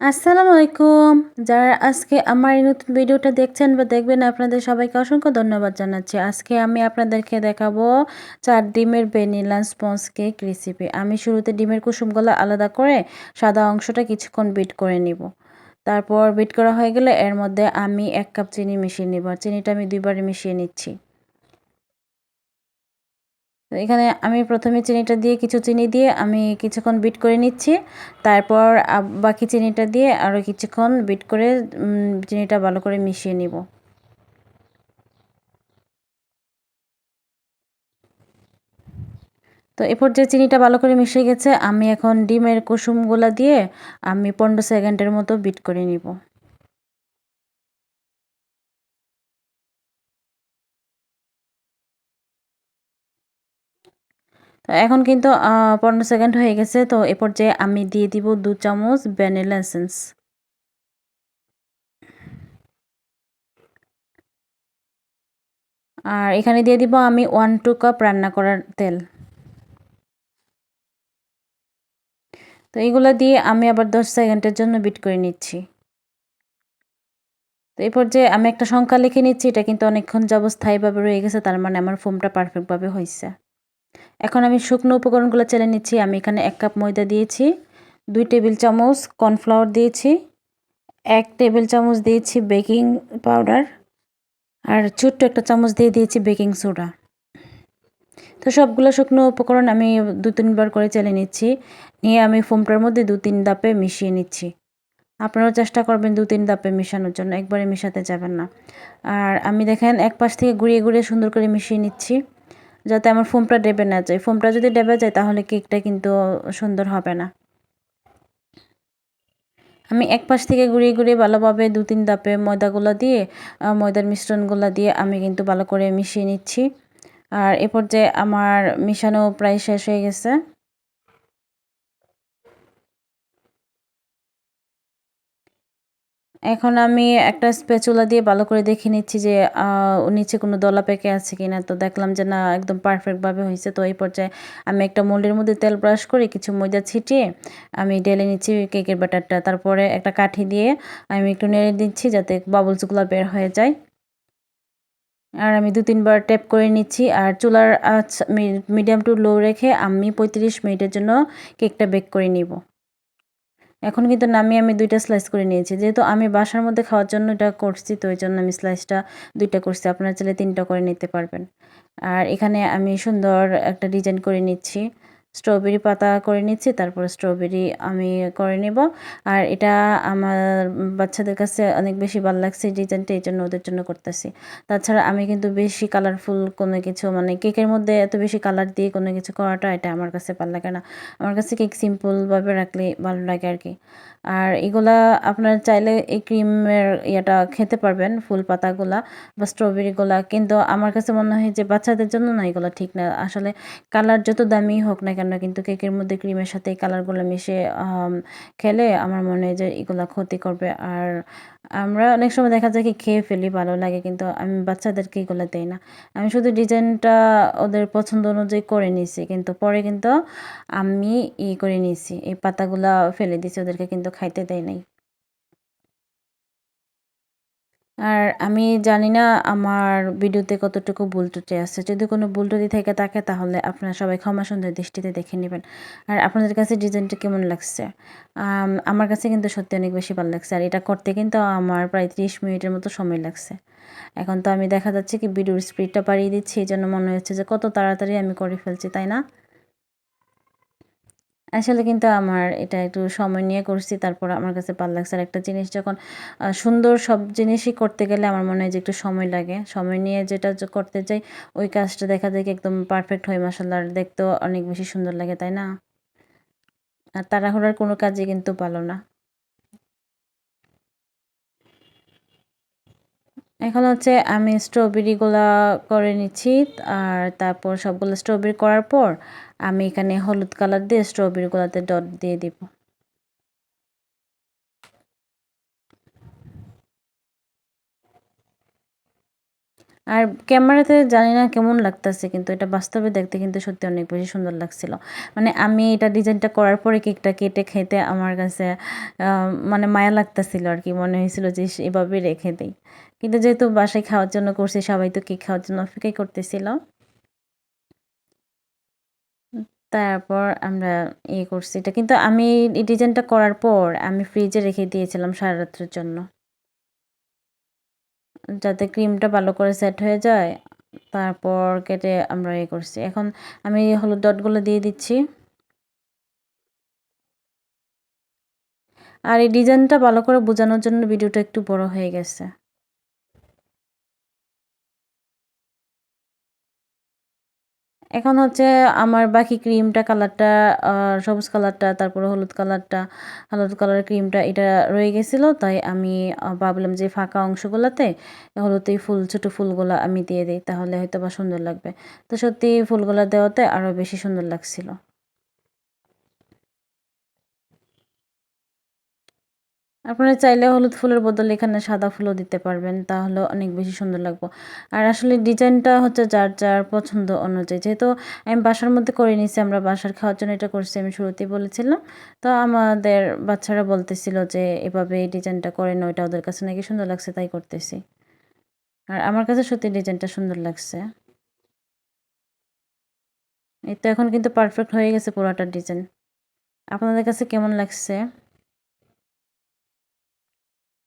আসসালামু আলাইকুম। যারা আজকে আমার এই নতুন ভিডিওটা দেখছেন বা দেখবেন, আপনাদের সবাইকে অসংখ্য ধন্যবাদ জানাচ্ছি। আজকে আমি আপনাদেরকে দেখাবো চার ডিমের ভ্যানিলা স্পঞ্জ কেক রেসিপি আমি শুরুতে ডিমের কুসুমগুলো আলাদা করে সাদা অংশটা কিছুক্ষণ বিট করে নিব। তারপর বিট করা হয়ে গেলে এর মধ্যে আমি এক কাপ চিনি মিশিয়ে নিব। চিনিটা আমি দুইবারে মিশিয়ে নিচ্ছি। এখানে আমি প্রথমে চিনিটা দিয়ে কিছু চিনি দিয়ে আমি কিছুক্ষণ বিট করে নিচ্ছি। তারপর বাকি চিনিটা দিয়ে আরও কিছুক্ষণ বিট করে চিনিটা ভালো করে মিশিয়ে নিব। তো এরপর যে চিনিটা ভালো করে মিশে গেছে। আমি এখন ডিমের কুসুমগুলা দিয়ে আমি পনেরো সেকেন্ডের মতো বিট করে নিব। এখন কিন্তু পনেরো সেকেন্ড হয়ে গেছে, তো এ পর্যায়ে আমি দিয়ে দিব দু চামচ ভ্যানিলা এসেন্স। আর এখানে দিয়ে দিব আমি ওয়ান টু কাপ রান্না করার তেল। তো এইগুলো দিয়ে আমি আবার দশ সেকেন্ডের জন্য বিট করে নিচ্ছি। তো এই পর্যায়ে আমি একটা সংখ্যা লিখে নিচ্ছি, এটা কিন্তু অনেকক্ষণ যাব স্থায়ীভাবে রয়ে গেছে, তার মানে আমার ফোমটা পারফেক্টভাবে হয়েছে এখন আমি শুকনো উপকরণগুলো চেলে নিচ্ছি। আমি এখানে এক কাপ ময়দা দিয়েছি, দুই টেবিল চামচ কর্নফ্লাওয়ার দিয়েছি, এক টেবিল চামচ দিয়েছি বেকিং পাউডার আর ছোট্ট একটা চামচ দিয়ে দিয়েছি বেকিং সোডা। তো সবগুলো শুকনো উপকরণ আমি দু তিনবার করে চেলে নিচ্ছি, নিয়ে আমি ফোমটার মধ্যে দু তিন দাপে মিশিয়ে নিচ্ছি। আপনারাও চেষ্টা করবেন দু তিন দাপে মিশানোর জন্য, একবারে মিশাতে যাবেন না। আর আমি দেখেন এক পাশ থেকে ঘুরিয়ে ঘুরিয়ে সুন্দর করে মিশিয়ে নিচ্ছি। যাতে আমার ফোমটা ডেবে না যায়। ফোমটা যদি ডেবে যায়, তাহলে কেকটা কিন্তু সুন্দর হবে না। আমি এক পাশ থেকে ঘুরিয়ে ঘুরিয়ে ভালোভাবে দু তিন ধাপে ময়দাগুলো দিয়ে ময়দার মিশ্রণগুলো দিয়ে আমি কিন্তু ভালো করে মিশিয়ে নিচ্ছি। আর এ পর্যায়ে আমার মিশানো প্রায় শেষ হয়ে গেছে। এখন আমি একটা স্পেচুলা দিয়ে ভালো করে দেখে নিচ্ছি যে নিচে কোনো দলা পেকে আছে কিনা। তো দেখলাম যে, না, একদম পারফেক্টভাবে হয়েছে। তো এই পর্যায়ে আমি একটা মোল্ডের মধ্যে তেল ব্রাশ করে কিছু ময়দা ছিটিয়ে আমি ঢেলে নিচ্ছি কেকের ব্যাটারটা তারপরে একটা কাঠি দিয়ে আমি একটু নেড়ে দিচ্ছি যাতে বাবলসগুলো বের হয়ে যায়। আর আমি দু তিনবার ট্যাপ করে নিচ্ছি। আর চুলার মিডিয়াম টু লো রেখে আমি পঁয়ত্রিশ মিনিটের জন্য কেকটা বেক করে নিব। এখন কিন্তু নামিয়ে আমি দুইটা স্লাইস করে নিয়েছি। যেহেতু আমি বাসার মধ্যে খাওয়ার জন্য এটা করছি, তো ওই জন্য আমি স্লাইসটা দুইটা করছি। আপনারা চাইলে তিনটা করে নিতে পারবেন। আর এখানে আমি সুন্দর একটা ডিজাইন করে নিচ্ছি। স্ট্রবেরি পাতা করে নিচ্ছি, তারপর স্ট্রবেরি আমি করে নেব। আর এটা আমার বাচ্চাদের কাছে অনেক বেশি ভালো লাগছে ডিজাইনটা, এই জন্য ওদের জন্য করতেছি। তাছাড়া আমি কিন্তু বেশি কালারফুল কোনো কিছু মানে কেকের মধ্যে এত বেশি কালার দিয়ে কোনো কিছু করাটা এটা আমার কাছে ভালো লাগে না। আমার কাছে কেক সিম্পলভাবে রাখলে ভালো লাগে আর কি। আর এগুলা আপনারা চাইলে এই ক্রিমের ইয়েটা খেতে পারবেন, ফুল পাতাগুলা বা স্ট্রবেরিগুলা। কিন্তু আমার কাছে মনে হয় যে বাচ্চাদের জন্য না এগুলো ঠিক না। আসলে কালার যত দামি হোক না কেন কিন্তু কেকের মধ্যে ক্রিমের সাথে এই কালারগুলো মিশে খেলে আমার মনে হয় যে এগুলো ক্ষতি করবে। আর আমরা অনেক সময় দেখা যায় কি খেয়ে ফেলি, ভালো লাগে, কিন্তু আমি বাচ্চাদেরকে এগুলো দেই না। আমি শুধু ডিজাইনটা ওদের পছন্দ অনুযায়ী করে নিয়েছি কিন্তু পরে কিন্তু আমি ই করে নিয়েছি এই পাতাগুলা ফেলে দিয়েছি ওদেরকে কিন্তু খাইতে দেয় নাই। আর আমি জানি না আমার ভিডিওতে কতটুকু ভুল ত্রুটি আছে। যদি কোনো ভুল ত্রুটি থেকে থাকে, তাহলে আপনারা সবাই ক্ষমা সুন্দর দৃষ্টিতে দেখে নেবেন। আর আপনাদের কাছে ডিজাইনটা কেমন লাগছে? আমার কাছে কিন্তু সত্যি অনেক বেশি ভালো লাগছে। আর এটা করতে কিন্তু আমার প্রায় ত্রিশ মিনিটের মতো সময় লাগছে। এখন তো আমি দেখা যাচ্ছে কি, ভিডিওর স্পিডটা বাড়িয়ে দিচ্ছি। এই জন্য মনে হচ্ছে যে কত তাড়াতাড়ি আমি করে ফেলছি, তাই না? আসলে কিন্তু আমার এটা একটু সময় নিয়ে করছি। তারপর আমার কাছে ভালো লাগছে আর একটা জিনিস যখন সুন্দর সব জিনিসই করতে গেলে আমার মনে হয় যে একটু সময় লাগে। সময় নিয়ে যেটা করতে চাই, ওই কাজটা দেখা যায় একদম পারফেক্ট হয় মাসাল্লাহ দেখতেও অনেক বেশি সুন্দর লাগে, তাই না? আর তাড়াহুড়ার কোনো কাজই কিন্তু ভালো না। এখন হচ্ছে আমি স্ট্রবেরিগুলা করে নিচ্ছি। আর তারপর সবগুলো স্ট্রবেরি করার পর আমি এখানে হলুদ কালার দিয়ে স্ট্রবেরিগুলোতে ডট দিয়ে দিব। আর ক্যামেরাতে জানি না কেমন লাগতেছে, কিন্তু এটা বাস্তবে দেখতে কিন্তু সত্যি অনেক বেশি সুন্দর লাগছিল। মানে আমি এটা ডিজাইনটা করার পরে কেকটা কেটে খেতে আমার কাছে মানে মায়া লাগতেছিল আর কি, মনে হয়েছিল যে এভাবে রেখে দিই। কিন্তু যেহেতু বাসায় খাওয়ার জন্য করছি, সবাই তো কেক খাওয়ার জন্য অপেক্ষাই করতেছিল। তারপর আমরা ইয়ে করছি। এটা কিন্তু আমি এই ডিজাইনটা করার পর আমি ফ্রিজে রেখে দিয়েছিলাম সারা রাত্রের জন্য। যাতে ক্রিমটা ভালো করে সেট হয়ে যায়, তারপর কেটে আমরা ইয়ে করছি। এখন আমি হলুদ ডটগুলো দিয়ে দিচ্ছি। আর এই ডিজাইনটা ভালো করে বোঝানোর জন্য ভিডিওটা একটু বড় হয়ে গেছে। এখন হচ্ছে আমার বাকি ক্রিমটা কালারটা সবুজ কালারটা, তারপরে হলুদ কালারটা, হলুদ কালারের ক্রিমটা এটা রয়ে গেছিল, তাই আমি ভাবলাম যে ফাঁকা অংশগুলোতে হলুদ এই ফুল, ছোটো ফুলগুলো আমি দিয়ে দিই, তাহলে হয়তো বা সুন্দর লাগবে। তো সত্যি ফুলগুলো দেওয়াতে আরও বেশি সুন্দর লাগছিল। আপনারা চাইলে হলুদ ফুলের বদলে এখানে সাদা ফুলও দিতে পারবেন, তাহলে অনেক বেশি সুন্দর লাগবে। আর আসলে ডিজাইনটা হচ্ছে যার যার পছন্দ অনুযায়ী। যেহেতু আমি বাসার মধ্যে করে নিয়েছি, আমরা বাসার খাওয়ার জন্য এটা করছি, আমি শুরুতেই বলেছিলাম। তো আমাদের বাচ্চারা বলতেছিল যে, এভাবে এই ডিজাইনটা করে ওইটা ওদের কাছে নাকি সুন্দর লাগছে, তাই করতেছি। আর আমার কাছে সত্যি ডিজাইনটা সুন্দর লাগছে। এই তো এখন কিন্তু পারফেক্ট হয়ে গেছে পুরোটা ডিজাইন। আপনাদের কাছে কেমন লাগছে?